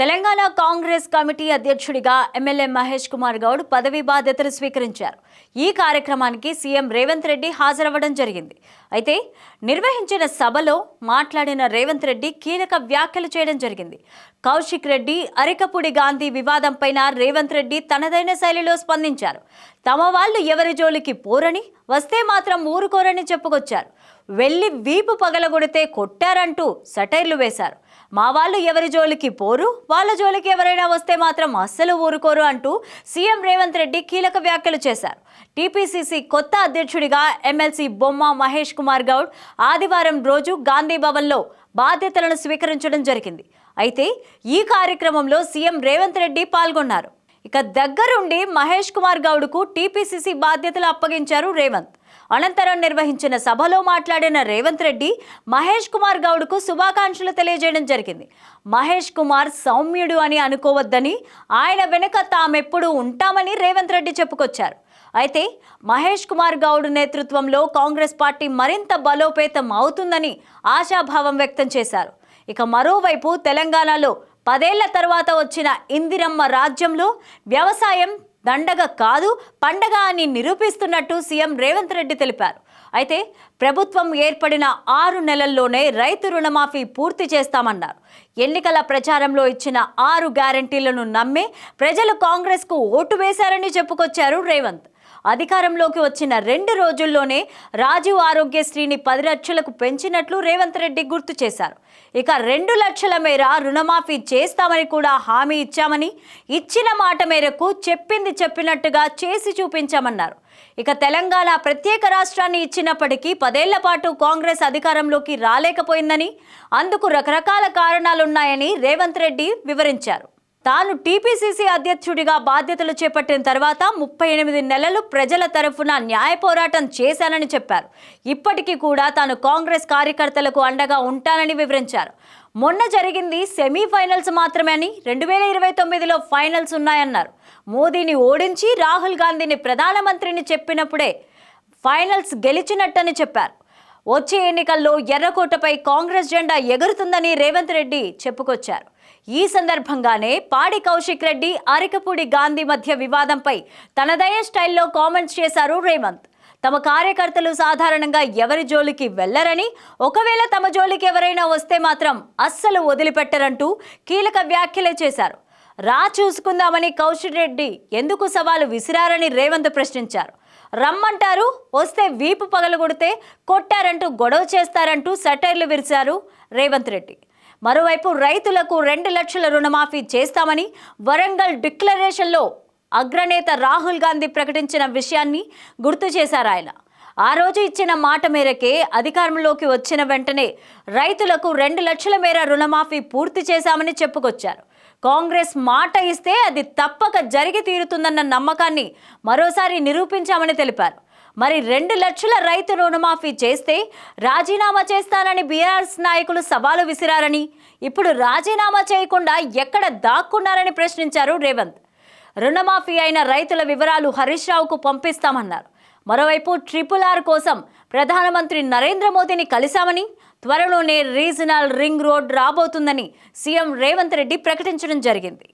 Telangana Congress committee అధ్యక్షుడిగా MLA Mahesh Kumar Goud పదవీ బాధ్యతలు స్వీకరించారు. ఈ కార్యక్రమానికి సీఎం రేవంత్ రెడ్డి హాజరవ్వడం జరిగింది. అయితే నిర్వహించిన సభలో మాట్లాడిన రేవంత్ రెడ్డి కీలక వ్యాఖ్యలు చేయడం జరిగింది. కౌశిక్ రెడ్డి అరికపూడి గాంధీ వివాదంపైన రేవంత్ రెడ్డి తనదైన శైలిలో స్పందించారు. తమ వాళ్ళు ఎవరి జోలికి పోరని వస్తే మాత్రం ఊరుకోరని చెప్పుకొచ్చారు. వెళ్ళి వీపు పగలగొడితే కొట్టారంటూ సటైర్లు వేశారు. మా వాళ్ళు ఎవరి జోలికి పోరు వాళ్ళ జోలికి ఎవరైనా వస్తే మాత్రం అస్సలు ఊరుకోరు అంటూ సీఎం రేవంత్ రెడ్డి కీలక వ్యాఖ్యలు చేశారు. టీపీసీసీ కొత్త అధ్యక్షుడిగా ఎమ్మెల్సీ బొమ్మ మహేష్ కుమార్ గౌడ్ ఆదివారం రోజు గాంధీ భవన్లో బాధ్యతలను స్వీకరించడం జరిగింది. అయితే ఈ కార్యక్రమంలో సీఎం రేవంత్ రెడ్డి పాల్గొన్నారు. ఇక దగ్గరుండి మహేష్ కుమార్ గౌడ్కు టీపీసీసీ బాధ్యతలు అప్పగించారు రేవంత్. అనంతరం నిర్వహించిన సభలో మాట్లాడిన రేవంత్ రెడ్డి మహేష్ కుమార్ గౌడ్కు శుభాకాంక్షలు తెలియజేయడం జరిగింది. మహేష్ కుమార్ సౌమ్యుడు అని అనుకోవద్దని ఆయన వెనుక తామెప్పుడు ఉంటామని రేవంత్ రెడ్డి చెప్పుకొచ్చారు. అయితే మహేష్ కుమార్ గౌడ్ నేతృత్వంలో కాంగ్రెస్ పార్టీ మరింత బలోపేతం అవుతుందని ఆశాభావం వ్యక్తం చేశారు. ఇక మరోవైపు తెలంగాణలో పదేళ్ళ తర్వాత వచ్చిన ఇందిరమ్మ రాజ్యంలో వ్యవసాయం దండగ కాదు పండగ అని నిరూపిస్తున్నట్టు సీఎం రేవంత్ రెడ్డి తెలిపారు. అయితే ప్రభుత్వం ఏర్పడిన ఆరు నెలల్లోనే రైతు రుణమాఫీ పూర్తి చేస్తామన్నారు. ఎన్నికల ప్రచారంలో ఇచ్చిన ఆరు గ్యారంటీలను నమ్మి ప్రజలు కాంగ్రెస్కు ఓటు వేశారని చెప్పుకొచ్చారు రేవంత్. అధికారంలోకి వచ్చిన రెండు రోజుల్లోనే రాజీవ్ ఆరోగ్యశ్రీని పది లక్షలకు పెంచినట్లు రేవంత్ రెడ్డి గుర్తు చేశారు. ఇక రెండు లక్షల మేర రుణమాఫీ చేస్తామని కూడా హామీ ఇచ్చామని ఇచ్చిన మాట మేరకు చెప్పింది చెప్పినట్టుగా చేసి చూపించామన్నారు. ఇక తెలంగాణ ప్రత్యేక రాష్ట్రాన్ని ఇచ్చినప్పటికీ పదేళ్ళ పాటు కాంగ్రెస్ అధికారంలోకి రాలేకపోయిందని అందుకు రకరకాల కారణాలున్నాయని రేవంత్ రెడ్డి వివరించారు. తాను టీపీసీసీ అధ్యక్షుడిగా బాధ్యతలు చేపట్టిన తర్వాత ముప్పై ఎనిమిది నెలలు ప్రజల తరఫున న్యాయ పోరాటం చేశానని చెప్పారు. ఇప్పటికీ కూడా తాను కాంగ్రెస్ కార్యకర్తలకు అండగా ఉంటానని వివరించారు. మొన్న జరిగింది సెమీఫైనల్స్ మాత్రమే అని రెండు వేల ఇరవై తొమ్మిదిలో ఫైనల్స్ ఉన్నాయన్నారు. మోదీని ఓడించి రాహుల్ గాంధీని ప్రధానమంత్రిని చెప్పినప్పుడే ఫైనల్స్ గెలిచినట్టని చెప్పారు. వచ్చే ఎన్నికల్లో ఎర్రకోటపై కాంగ్రెస్ జెండా ఎగురుతుందని రేవంత్ రెడ్డి చెప్పుకొచ్చారు. ఈ సందర్భంగానే పాడి కౌశిక్ రెడ్డి అరికపూడి గాంధీ మధ్య వివాదంపై తనదైన స్టైల్లో కామెంట్స్ చేశారు రేవంత్. తమ కార్యకర్తలు సాధారణంగా ఎవరి జోలికి వెళ్ళరని ఒకవేళ తమ జోలికి ఎవరైనా వస్తే మాత్రం అస్సలు వదిలిపెట్టరంటూ కీలక వ్యాఖ్యలే చేశారు. రా చూసుకుందామని కౌశిక్ రెడ్డి ఎందుకు సవాలు విసిరారని రేవంత్ ప్రశ్నించారు. రమ్మంటారు వస్తే వీపు పగలగొడితే కొట్టారంటూ గొడవ చేస్తారంటూ సటైర్లు విరిచారు రేవంత్ రెడ్డి. మరోవైపు రైతులకు రెండు లక్షల రుణమాఫీ చేస్తామని వరంగల్ డిక్లరేషన్లో అగ్రనేత రాహుల్ గాంధీ ప్రకటించిన విషయాన్ని గుర్తు చేశారు ఆయన. ఆ రోజు ఇచ్చిన మాట మేరకే అధికారంలోకి వచ్చిన వెంటనే రైతులకు రెండు లక్షల మేర రుణమాఫీ పూర్తి చేశామని చెప్పుకొచ్చారు. కాంగ్రెస్ మాట ఇస్తే అది తప్పక జరిగి తీరుతుందన్న నమ్మకాన్ని మరోసారి నిరూపించామని తెలిపారు. మరి రెండు లక్షల రైతు రుణమాఫీ చేస్తే రాజీనామా చేస్తానని బీఆర్ఎస్ నాయకులు సవాలు విసిరారని ఇప్పుడు రాజీనామా చేయకుండా ఎక్కడ దాక్కున్నారని ప్రశ్నించారు రేవంత్. రుణమాఫీ అయిన రైతుల వివరాలు హరీష్ రావుకు పంపిస్తామన్నారు. మరోవైపు ట్రిపుల్ ఆర్ కోసం ప్రధానమంత్రి నరేంద్ర మోదీని కలిశామని త్వరలోనే రీజనల్ రింగ్ రోడ్ రాబోతుందని సీఎం రేవంత్ రెడ్డి ప్రకటించడం జరిగింది.